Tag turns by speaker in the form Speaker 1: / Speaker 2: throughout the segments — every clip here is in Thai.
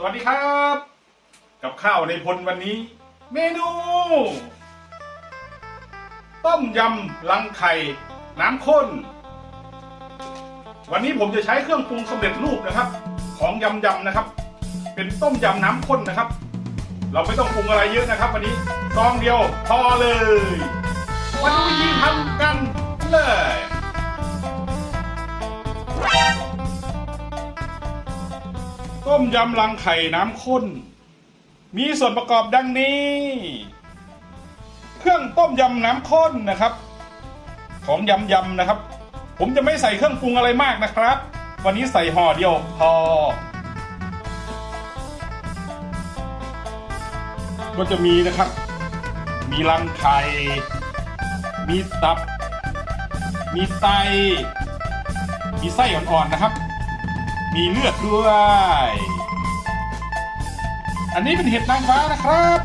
Speaker 1: สวัสดีครับ กับข้าวในพลวันนี้ เมนู ต้มยำลังไข่ น้ำข้น วันนี้ผมจะใช้เครื่องปรุงสำเร็จรูปนะครับ ของยำยำนะครับ เป็นต้มยำน้ำข้นนะครับ เราไม่ต้องปรุงอะไรเยอะนะครับ วันนี้ซองเดียวพอเลยมาดูวิธีทำกันเลย ต้มยำลังไข่น้ำข้น มีส่วนประกอบดังนี้ เครื่องต้มยำน้ำข้นนะครับ ของยำยำนะครับ ผมจะไม่ใส่เครื่องปรุงอะไรมากนะครับ วันนี้ใส่ห่อเดียวพอ ก็จะมีนะครับ มีรังไข่มีตับ มีไตมีไส้อ่อนๆนะครับ มีเลือดด้วย อันนี้เป็นเห็ดนางฟ้านะครับ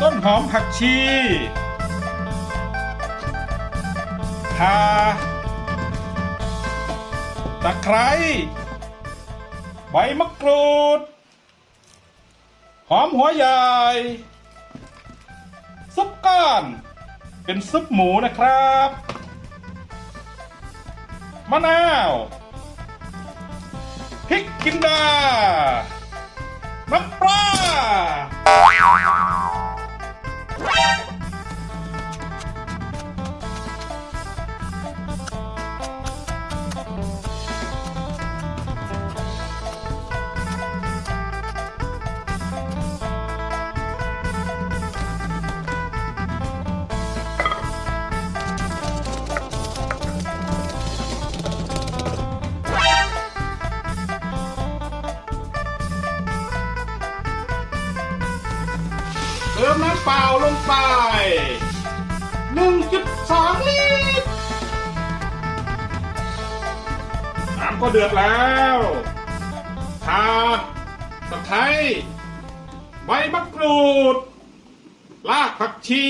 Speaker 1: ต้นหอมผักชีข่าตะไคร้ใบมะกรูด หอมหัวใหญ่ซุปก้อน เป็นซุปหมูนะครับ มะนาว พริกกินดา น้ำปลา เติมน้ำเปล่าลงไป 1.2 ลิตร น้ำก็เดือดแล้วข่าตะไคร้ใบมะกรูด รากผักชี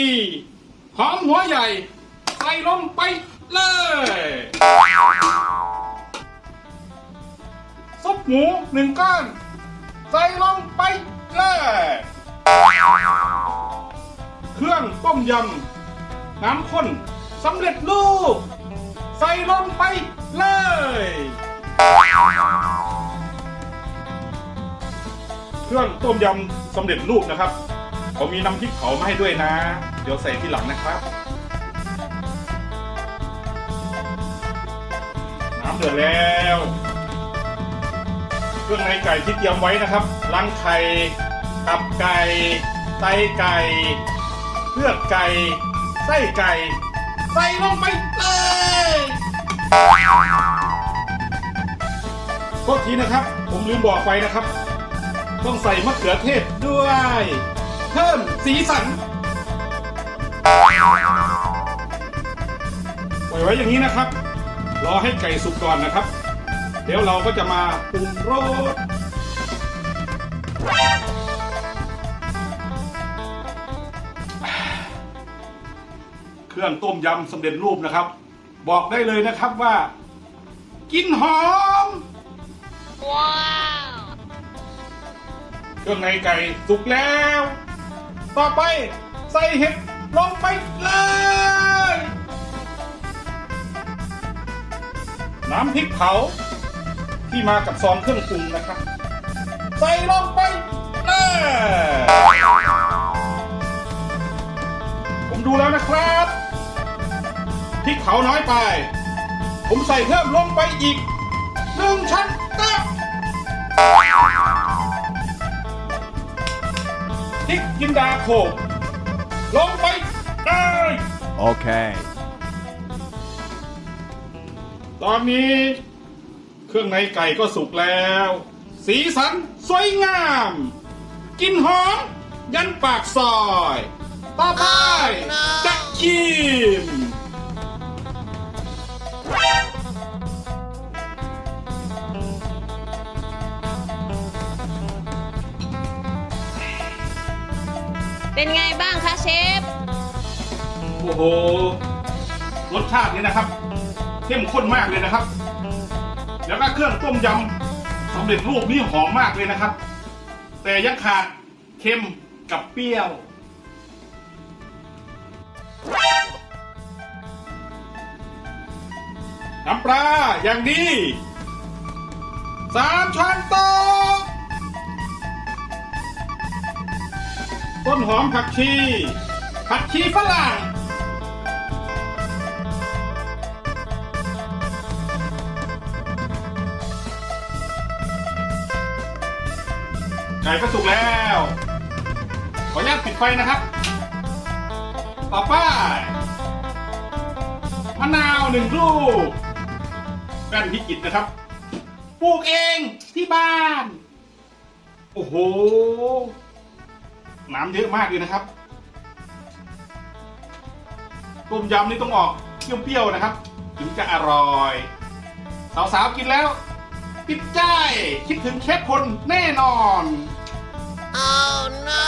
Speaker 1: หอมหัวใหญ่ใส่ลงไปเลยซุปหมูหนึ่งก้อน ใส่ลง ยำน้ำข้นสำเร็จรูป ใส่ลงไปเลย เครื่องต้มยำสำเร็จรูปนะครับเขามีน้ำพริกเผามาให้ด้วยนะ เดี๋ยวใส่ทีหลังนะครับ น้ำเดือดแล้ว เครื่องในไก่ที่เตรียมไว้นะครับรังไข่ตับไก่ไตไก่ เลือดไก่ไส้ไก่ ใส่ลงไปเลยโทษทีนะครับ ผมลืมบอกไปนะครับ ต้องใส่มะเขือเทศด้วย เพิ่มสีสันปล่อยไว้อย่างนี้นะครับ รอให้ไก่สุกก่อนนะครับ เดี๋ยวเราก็จะมาปรุงรส รื่องต้มยำสำเร็จรูปนะครับ บอกได้เลยนะครับว่า กินหอม
Speaker 2: ว้าว
Speaker 1: เครื่องในไก่สุกแล้ว ต่อไปใส่เห็ดลงไปเลย น้ำพริกเผาที่มากับซองเครื่องปรุงนะครับ ใส่ลงไปเลยผมดูแล้วนะครับ พริกเผาน้อยไป ผมใส่เพิ่มลงไปอีกหนึ่งชั้นก็พริกจินดาโขกลงไปเลย
Speaker 3: Okay.
Speaker 1: ตอนนี้ เครื่องในไก่ก็สุกแล้ว สีสันสวยงาม กินหอม ยันปากซอย ต่อไปจะชิม
Speaker 2: เป็นไงบ้างคะเชฟ
Speaker 1: โอ้โห รสชาตินี้นะครับ เข้มข้นมากเลยนะครับ แล้วก็เครื่องต้มยำสำเร็จรูปนี่หอมมากเลยนะครับ แต่ยังขาดเค็มกับเปรี้ยว น้ำปลาอย่างดีสามช้อนโต๊ะ ต้นหอมผักชี ผักชีฝรั่งไก่ก็สุกแล้ว ขออนุญาตปิดไฟนะครับ ต่อไปมะนาวหนึ่งลูกแป้นพิกิตนะครับ ปลูกเองที่บ้าน โอ้โห น้ำเยอะมากเลยนะครับ ต้มยำนี่ต้องออกเปรี้ยวๆนะครับ ถึงจะอร่อย สาวๆกินแล้ว ติดใจ คิดถึงเชฟพลแน่นอน
Speaker 2: oh no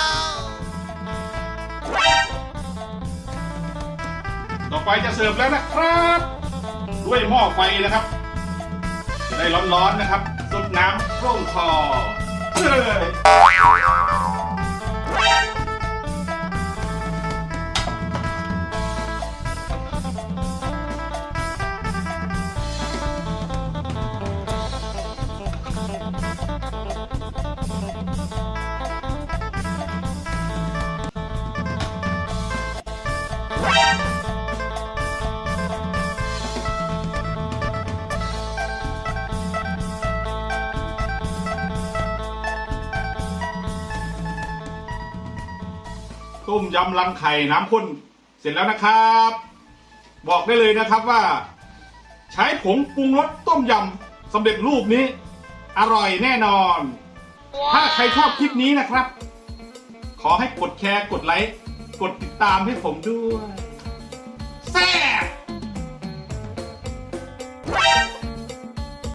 Speaker 1: ต่อไปจะเสิร์ฟแล้วนะครับ ด้วยหม้อไฟนะครับ จะได้ร้อนๆนะครับสดน้ำร่งคอเฮ้ย ต้มยำรังไข่น้ำข้นเสร็จแล้วนะครับ บอกได้เลยนะครับว่า ใช้ผงปรุงรสต้มยำสำเร็จรูปนี้ อร่อยแน่นอน ถ้าใครชอบคลิปนี้นะครับ ขอให้กดแชร์กดไลค์ กดติดตามให้ผมด้วยแซ่บ